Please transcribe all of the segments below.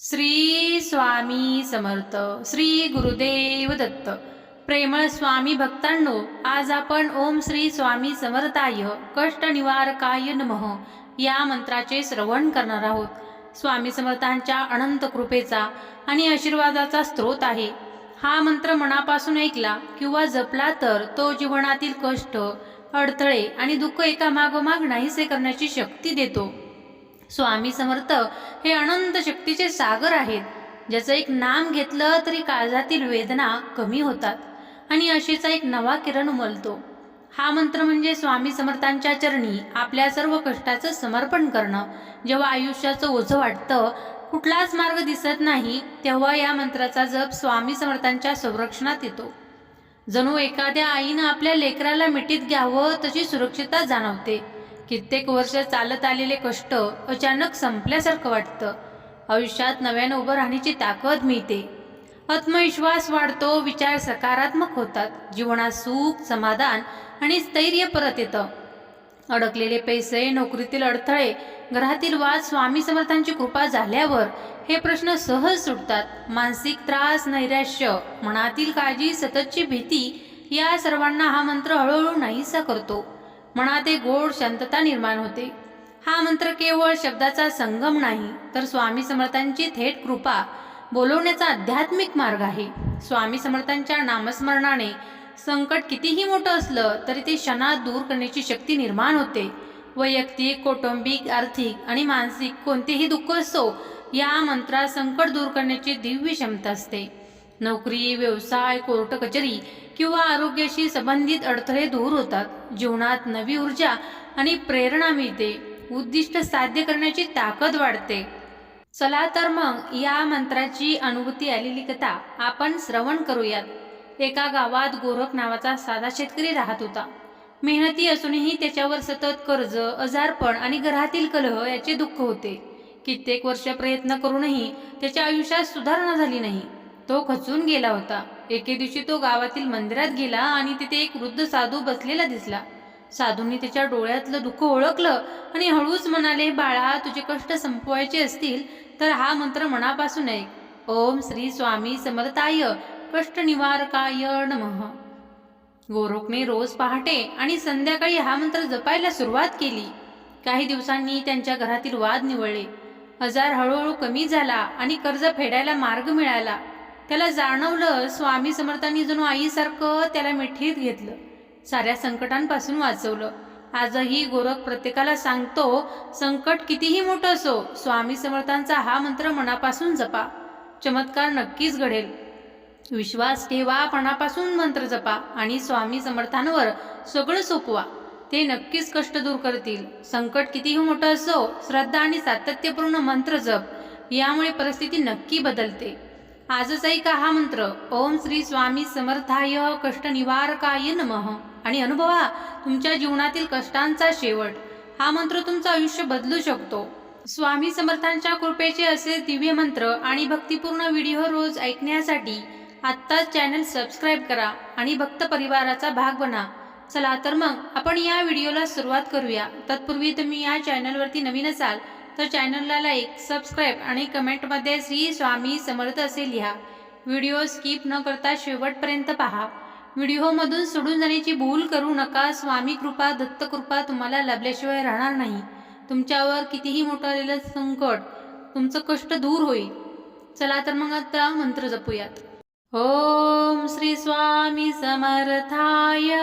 श्री स्वामी समर्थ श्री गुरुदेव दत्त. प्रेमळ स्वामी भक्तांनो आज आपण ओम श्री स्वामी समर्थाय कष्ट निवारकाय नमः या मंत्राचे श्रवण करणार आहोत. स्वामी समर्थांच्या अनंत कृपेचा आणि आशीर्वादाचा स्रोत आहे. हा मंत्र मनापासून ऐकला किंवा जपला तर तो जीवनातील कष्ट अडथळे आणि दुःख एका मागोमाग नाहीसे करण्याची शक्ती देतो. स्वामी समर्थ हे अनंत शक्तीचे सागर आहेत ज्याचं एक नाम घेतलं तरी काळजातील वेदना कमी होतात आणि अशीचा एक नवा किरण उमलतो. हा मंत्र म्हणजे स्वामी समर्थांच्या चरणी आपल्या सर्व कष्टाचं समर्पण करणं. जेव्हा आयुष्याचं ओझं वाटतं कुठलाच मार्ग दिसत नाही तेव्हा या मंत्राचा जप स्वामी समर्थांच्या संरक्षणात येतो. जणू एखाद्या आईनं आपल्या लेकराला मिठीत घ्यावं तशी सुरक्षितता जाणवते. कित्येक वर्ष चालत आलेले कष्ट अचानक संपल्यासारखं वाटतं. आयुष्यात नव्यानं उभं राहण्याची ताकद मिळते. आत्मविश्वास वाढतो विचार सकारात्मक होतात जीवनात सुख समाधान आणि स्थैर्य परत येतं. अडकलेले पैसे नोकरीतील अडथळे घरातील वाद स्वामी समर्थांची कृपा झाल्यावर हे प्रश्न सहज सुटतात. मानसिक त्रास नैराश्य मनातील काळजी सततची भीती या सर्वांना हा मंत्र हळूहळू नाहीसा करतो. मनात एक गोड शांतता निर्माण होते. हा मंत्र केवळ शब्दाचा संगम नाही तर स्वामी समर्थांची थेट कृपा बोलवण्याचा आध्यात्मिक मार्ग आहे. स्वामी समर्थांच्या नामस्मरणाने संकट कितीही मोठं असलं तरी ते क्षणात दूर करण्याची शक्ती निर्माण होते. वैयक्तिक कौटुंबिक आर्थिक आणि मानसिक कोणतेही दुःख असो या मंत्रात संकट दूर करण्याची दिव्य क्षमता असते. नोकरी व्यवसाय कोर्ट कचेरी किंवा आरोग्याशी संबंधित अडथळे दूर होतात जीवनात नवी ऊर्जा आणि प्रेरणा मिळते उद्दिष्ट साध्य करण्याची ताकद वाढते. चला तर मग या मंत्राची अनुभूती आलेली कथा आपण श्रवण करूयात. एका गावात गोरख नावाचा साधा शेतकरी राहत होता. मेहनती असूनही त्याच्यावर सतत कर्ज आजारपण आणि घरातील कलह याचे दुःख होते. कित्येक वर्ष प्रयत्न करूनही त्याच्या आयुष्यात सुधारणा झाली नाही. तो खचून गेला होता. एके दिवशी तो गावातील मंदिरात गेला आणि तिथे एक वृद्ध साधू बसलेला दिसला. साधूंनी त्याच्या डोळ्यातलं दुःख ओळखलं आणि हळूच म्हणाले बाळा तुझे कष्ट संपवायचे असतील तर हा मंत्र मनापासून ऐक. ओम श्री स्वामी समर्थाय कष्ट निवारकाय नमः. गोरोखने रोज पहाटे आणि संध्याकाळी हा मंत्र जपायला सुरुवात केली. काही दिवसांनी त्यांच्या घरातील वाद निवळले. हजार हळूहळू कमी झाला आणि कर्ज फेडायला मार्ग मिळाला. त्याला जाणवलं स्वामी समर्थांनी जणू आईसारखं त्याला मिठीत घेतलं. साऱ्या संकटांपासून वाचवलं. आजही गोरख प्रत्येकाला सांगतो संकट कितीही मोठं असो स्वामी समर्थांचा हा मंत्र मनापासून जपा. चमत्कार नक्कीच घडेल. विश्वास ठेवा पणापासून मंत्र जपा आणि स्वामी समर्थांवर सगळं सोपवा. ते नक्कीच कष्ट दूर करतील. संकट कितीही मोठं असो श्रद्धा आणि सातत्यपूर्ण मंत्र जप. यामुळे परिस्थिती नक्की बदलते. आजच ऐका हा मंत्र. ओम श्री स्वामी समर्थाय कष्ट निवारकाय नमः. आणि अनुभवा तुमच्या जीवनातील कष्टांचा शेवट. हा मंत्र तुमचं आयुष्य बदलू शकतो. स्वामी समर्थांच्या कृपेचे असे दिव्य मंत्र आणि भक्तिपूर्ण व्हिडिओ रोज ऐकण्यासाठी आत्ताच चॅनल सबस्क्राईब करा आणि भक्त परिवाराचा भाग बना. चला तर मग आपण या व्हिडिओला सुरुवात करूया. तत्पूर्वी तुम्ही या चॅनलवरती नवीन असाल तर चॅनलला लाईक सबस्क्राईब आणि कमेंटमध्ये श्री स्वामी समर्थ असे लिहा. व्हिडिओ स्किप न करता शेवटपर्यंत पहा. व्हिडिओमधून सोडून जाण्याची भूल करू नका. स्वामी कृपा दत्तकृपा तुम्हाला लाभल्याशिवाय राहणार नाही. तुमच्यावर कितीही मोठं आलेलं संकट तुमचं कष्ट दूर होईल. चला तर मग आता मंत्र जपूयात. ओम श्री स्वामी समर्थाय.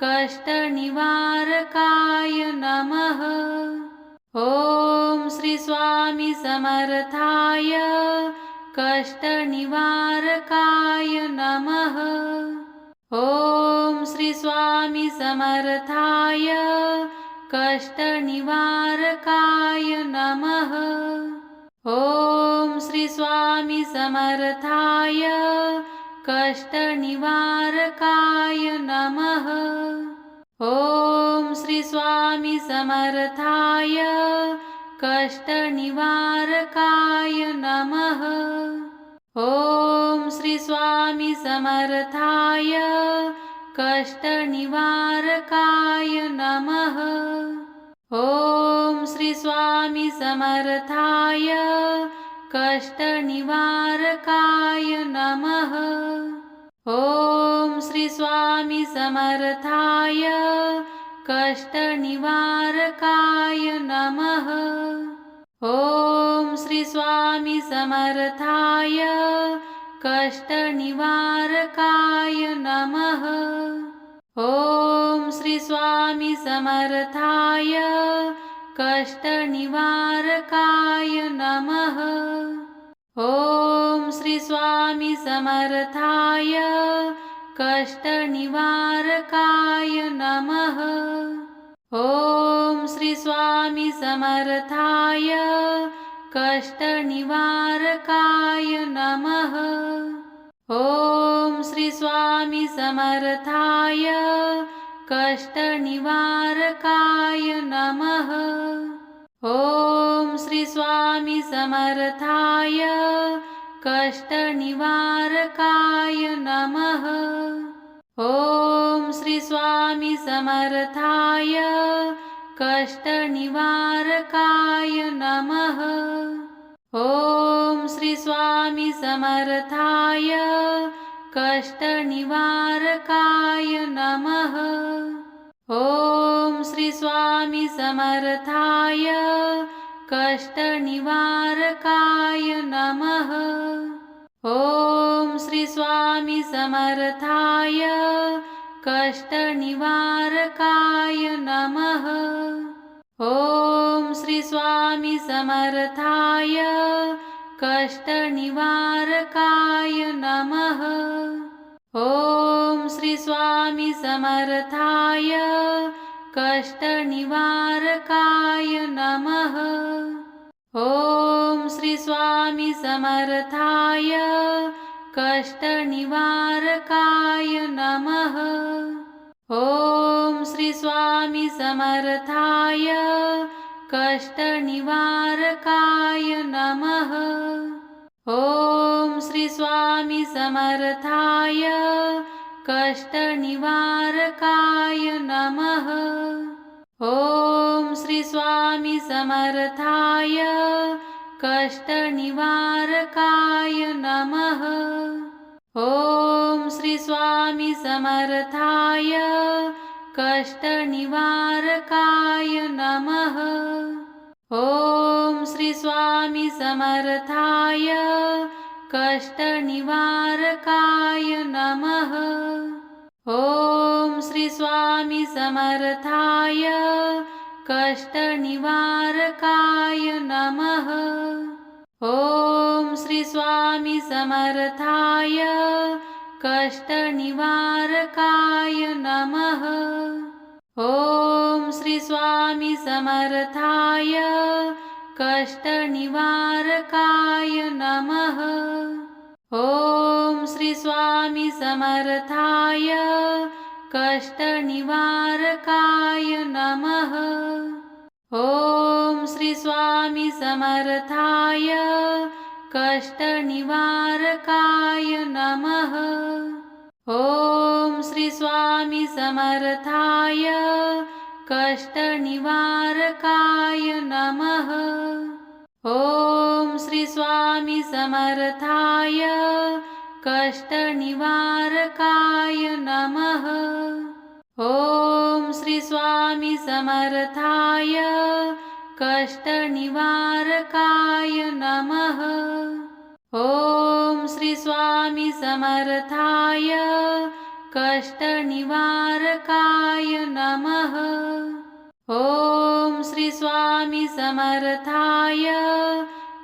कष्ट निवारकाय नमः. श्री स्वामी समर्थाय कष्ट नमः। ओम श्री स्वामी समर्थाय कष्ट नमः। ओम श्री स्वामी समर्थाय कष्ट नमः ॐ श्रीस्वामी समर्थाय कष्टनिवारकाय नमः। ॐ श्रीस्वामी समर्थाय कष्टनिवारकाय नमः। ॐ श्रीस्वामी समर्थाय कष्टनिवारकाय नमः। ॐ स्वामी समर्थाय कष्टनिवारकाय नमः। ॐ श्री स्वामी समर्थाय कष्टनिवारकाय नमः। ॐ श्री स्वामी समर्थाय कष्टनिवारकाय नमः। ॐ श्री स्वामी समर्थाय कष्टनिवारकाय नमः। ॐ श्री स्वामी समर्थाय कष्टनिवारकाय नमः। ॐ श्री स्वामी समर्थाय कष्टनिवारकाय नमः। ॐ श्री स्वामी समर्थाय कष्टनिवारकाय नमः। ॐ श्री स्वामी समर्थाय कष्टनिवारकाय नमः। ॐ श्री स्वामी समर्थाय कष्टनिवारकाय नमः। ॐ श्री स्वामी समर्थाय कष्टनिवारकाय नमः। ॐ श्री स्वामी समर्थाय कष्टनिवारकाय नमः। ॐ श्री स्वामी समर्थाय कष्टनिवारकाय नमः। ॐ श्री स्वामी समर्थाय कष्टनिवारकाय नमः। ॐ श्री स्वामी समर्थाय कष्टनिवारकाय नमः। ॐ श्री स्वामी समर्थाय कष्टनिवारकाय नमः। ॐ श्री स्वामी समर्थाय कष्टनिवारकाय नमः। ॐ श्री स्वामी समर्थाय कष्टनिवारकाय नमः। ॐ श्री समर्थाय कष्टनिवारकाय नमः। ॐ श्री स्वामी समर्थाय कष्टनिवारकाय नमः। ॐ श्री स्वामी समर्थाय कष्टनिवारकाय नमः। ॐ श्री स्वामी समर्थाय कष्टनिवारकाय नमः। ॐ श्री स्वामी समर्थाय कष्टनिवारकाय नमः। ॐ श्री स्वामी समर्थाय कष्टनिवारकाय नमः। ॐ श्री स्वामी समर्थाय कष्टनिवारकाय नमः। ॐ श्री स्वामी समर्थाय कष्टनिवारकाय नमः। ॐ श्री स्वामी समर्थाय कष्टनिवारकाय नमः। ॐ श्री स्वामी समर्थाय कष्टनिवारकाय नमः। ॐ श्री स्वामी समर्थाय कष्टनिवारकाय नमः। ॐ श्री स्वामी समर्थाय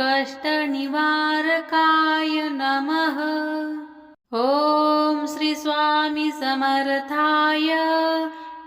कष्टनिवारकाय नमः। ॐ श्री स्वामी समर्थाय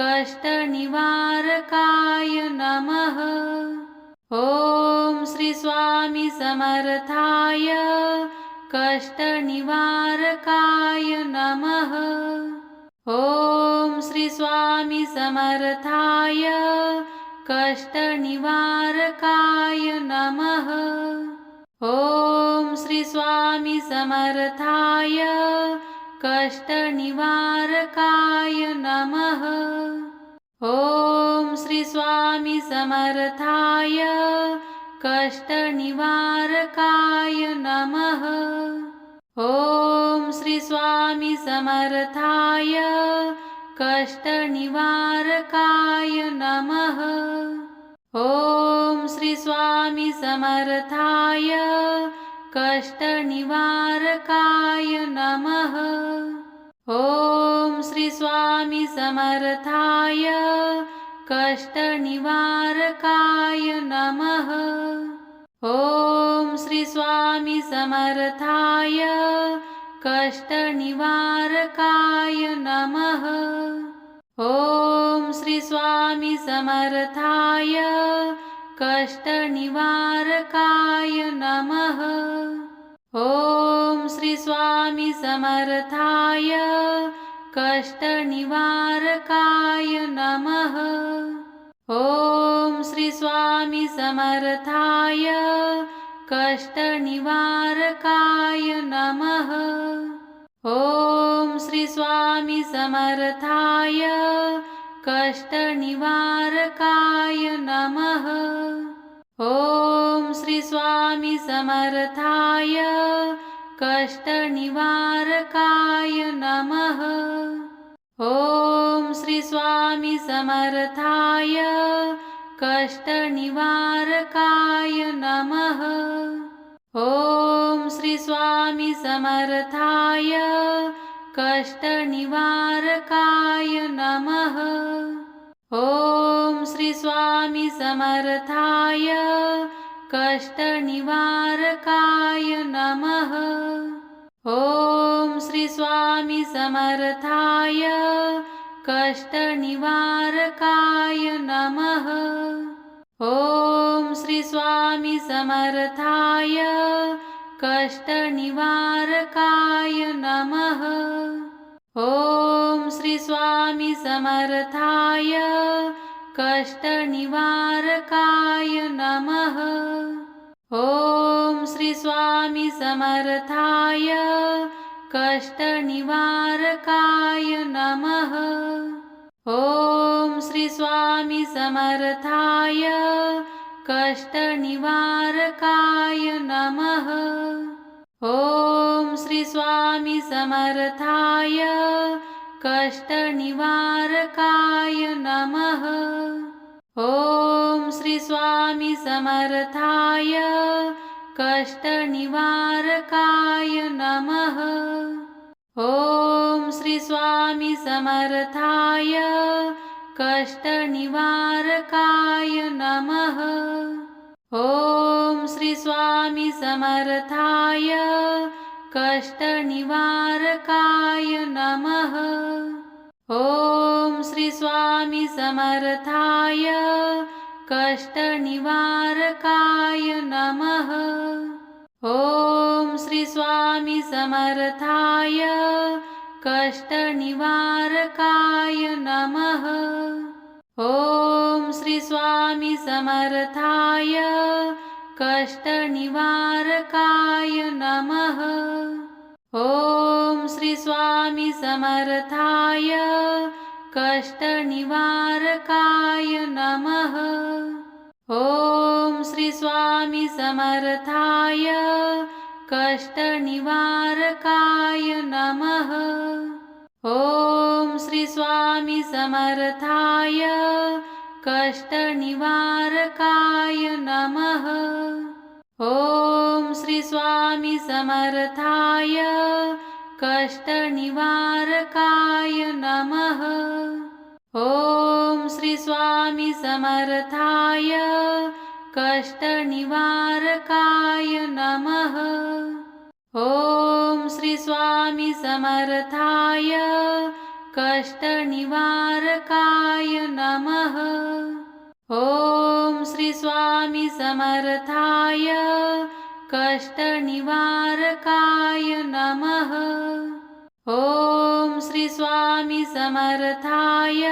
कष्टनिवारकाय नमः। ॐ श्री स्वामी समर्थाय कष्टनिवारकाय नमः। ॐ श्री स्वामी समर्थाय कष्टनिवारकाय नमः। ॐ श्री स्वामी समर्थाय कष्टनिवारकाय नमः। ॐ श्री स्वामी समर्थाय कष्टनिवारकाय नमः। ॐ श्री स्वामी समर्थाय कष्टनिवारकाय नमः। ॐ श्री स्वामी समर्थाय कष्टनिवारकाय नमः। ॐ श्री स्वामी समर्थाय कष्टनिवारकाय नमः। ॐ श्री स्वामी समर्थाय कष्टनिवारकाय नमः। ॐ श्री स्वामी समर्थाय कष्टनिवारकाय नमः। ॐ श्री स्वामी समर्थाय कष्टनिवारकाय नमः। ॐ श्री स्वामी समर्थाय कष्टनिवारकाय नमः। ॐ स्वामी समर्थाय कष्टनिवारकाय नमः। ॐ श्री स्वामी समर्थाय कष्टनिवारकाय नमः ॐ श्री स्वामी समर्थाय कष्टनिवारकाय नमः। ॐ श्री स्वामी समर्थाय कष्टनिवारकाय नमः। ॐ श्री स्वामी समर्थाय कष्टनिवारकाय नमः ॐ स्वामी समर्थाय कष्टनिवारकाय नमः। ॐ श्री स्वामी समर्थाय कष्टनिवारकाय नमः। ॐ श्री स्वामी समर्थाय कष्टनिवारकाय नमः ॐ श्री स्वामी समर्थाय कष्टनिवारकाय नमः। ॐ श्री स्वामी समर्थाय कष्टनिवारकाय नमः। ॐ श्री स्वामी समर्थाय कष्टनिवारकाय नमः। ॐ स्वामी समर्थाय कष्टनिवारकाय नमः। ॐ श्री स्वामी समर्थाय कष्टनिवारकाय नमः। ॐ श्री स्वामी समर्थाय कष्टनिवारकाय नमः। ॐ श्री स्वामी समर्थाय कष्टनिवारकाय नमः। ॐ श्री स्वामी समर्थाय कष्टनिवारकाय नमः। ॐ श्री स्वामी समर्थाय कष्टनिवारकाय नमः। ॐ श्री स्वामी समर्थाय कष्टनिवारकाय नमः। ॐ श्री स्वामी समर्थाय कष्टनिवारकाय नमः। ॐ श्री स्वामी समर्थाय कष्टनिवारकाय नमः। ॐ श्री स्वामी समर्थाय कष्टनिवारकाय नमः। ॐ श्री स्वामी समर्थाय कष्टनिवारकाय नमः। ॐ श्री स्वामी समर्थाय कष्टनिवारकाय नमः। ॐ श्री स्वामी समर्थाय कष्टनिवारकाय नमः। ॐ श्री स्वामी समर्थाय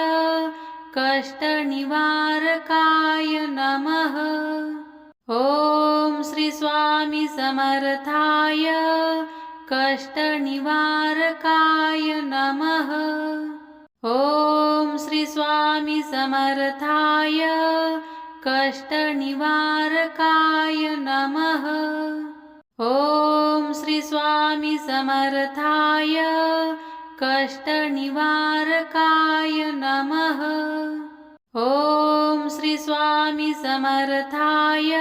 कष्टनिवारकाय नमः। ॐ श्री स्वामी समर्थाय कष्टनिवारकाय नमः। ॐ श्री स्वामी समर्थाय कष्टनिवारकाय नमः। ॐ श्री स्वामी समर्थाय कष्टनिवारकाय नमः। ॐ श्री स्वामी समर्थाय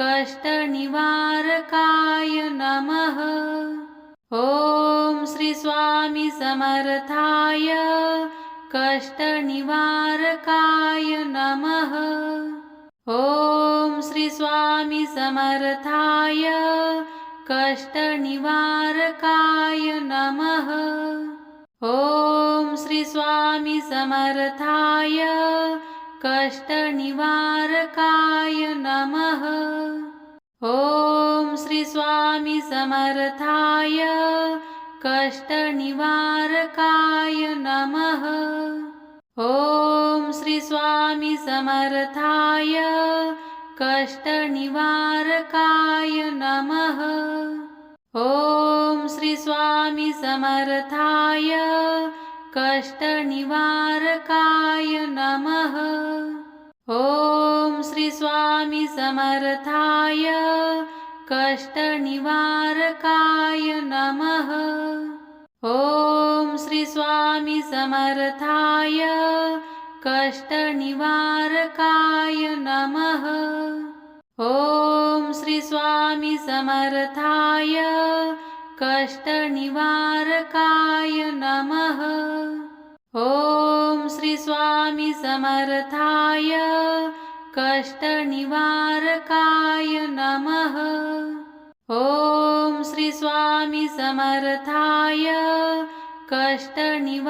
कष्टनिवारकाय नमः। ॐ श्री स्वामी समर्थाय कष्टनिवारकाय नमः। ॐ श्री स्वामी समर्थाय कष्टनिवारकाय नमः। ॐ श्री स्वामी समर्थाय कष्टनिवारकाय नमः। ॐ श्री स्वामी समर्थाय कष्टनिवारकाय नमः। ॐ श्री स्वामी समर्थाय कष्टनिवारकाय नमः। ॐ श्री स्वामी समर्थाय कष्टनिवारकाय नमः। ॐ श्री स्वामी समर्थाय कष्टनिवारकाय नमः। ॐ श्री स्वामी समर्थाय कष्टनिवारकाय नमः। ॐ श्री स्वामी समर्थाय कष्टनिवारकाय नमः। ॐ श्री स्वामी समर्थाय कष्टनिवारकाय नमः। ॐ श्री स्वामी समर्थाय कष्टनिवारकाय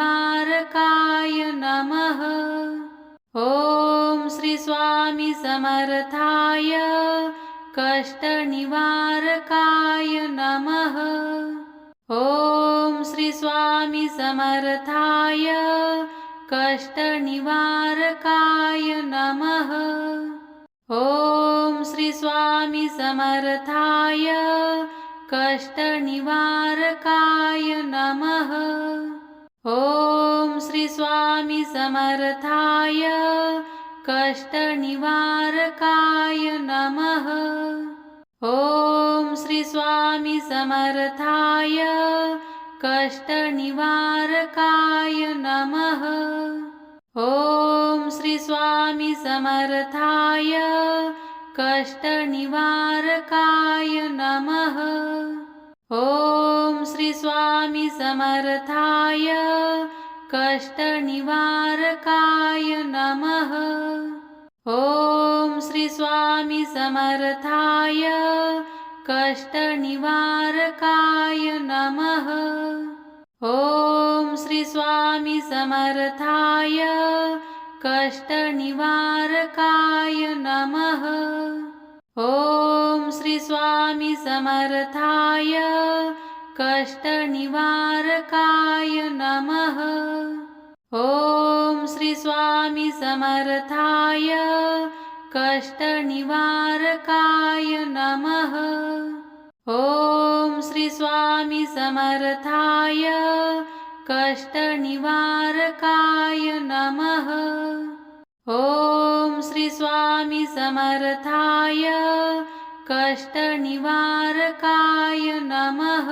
नमः। ॐ श्री स्वामी समर्थाय कष्टनिवारकाय नमः। ॐ श्री स्वामी समर्थाय कष्टनिवारकाय नमः। ॐ श्री स्वामी समर्थाय कष्टनिवारकाय नमः। ॐ श्री स्वामी समर्थाय कष्टनिवारकाय नमः। ॐ श्री स्वामी समर्थाय कष्टनिवारकाय नमः स्वामी समर्थाय कष्टनिवारकाय नमः। ॐ श्री स्वामी समर्थाय कष्टनिवारकाय नमः। ॐ श्री स्वामी समर्थाय कष्टनिवारकाय नमः। ॐ श्री स्वामी समर्थाय कष्टनिवारकाय नमः। ॐ श्री स्वामी समर्थाय कष्टनिवारकाय नमः। ॐ श्री स्वामी समर्थाय कष्टनिवारकाय नमः। ॐ श्री स्वामी समर्थाय कष्टनिवारकाय नमः। ॐ श्री स्वामी समर्थाय कष्टनिवारकाय नमः।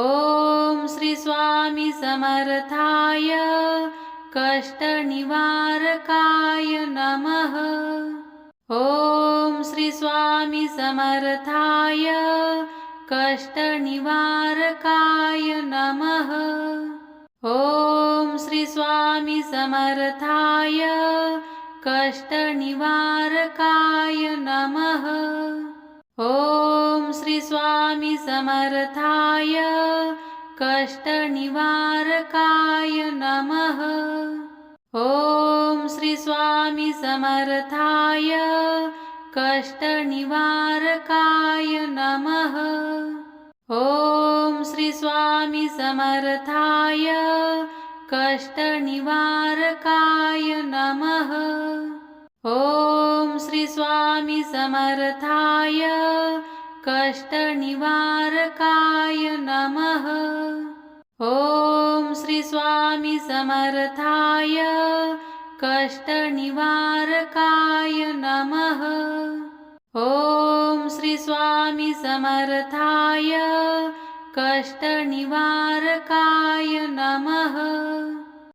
ॐ श्री स्वामी समर्थाय कष्टनिवारकाय नमः। ॐ श्री स्वामी समर्थाय कष्टनिवारकाय नमः। ॐ श्री स्वामी समर्थाय कष्टनिवारकाय नमः। ॐ श्री स्वामी समर्थाय कष्टनिवारकाय नमः। ॐ श्री स्वामी समर्थाय कष्टनिवारकाय नमः ॐ श्री स्वामी समर्थाय कष्टनिवारकाय नमः। ॐ श्री स्वामी समर्थाय कष्टनिवारकाय नमः। ॐ श्री स्वामी समर्थाय कष्टनिवारकाय नमः ॐ श्री स्वामी समर्थाय कष्टनिवारकाय नमः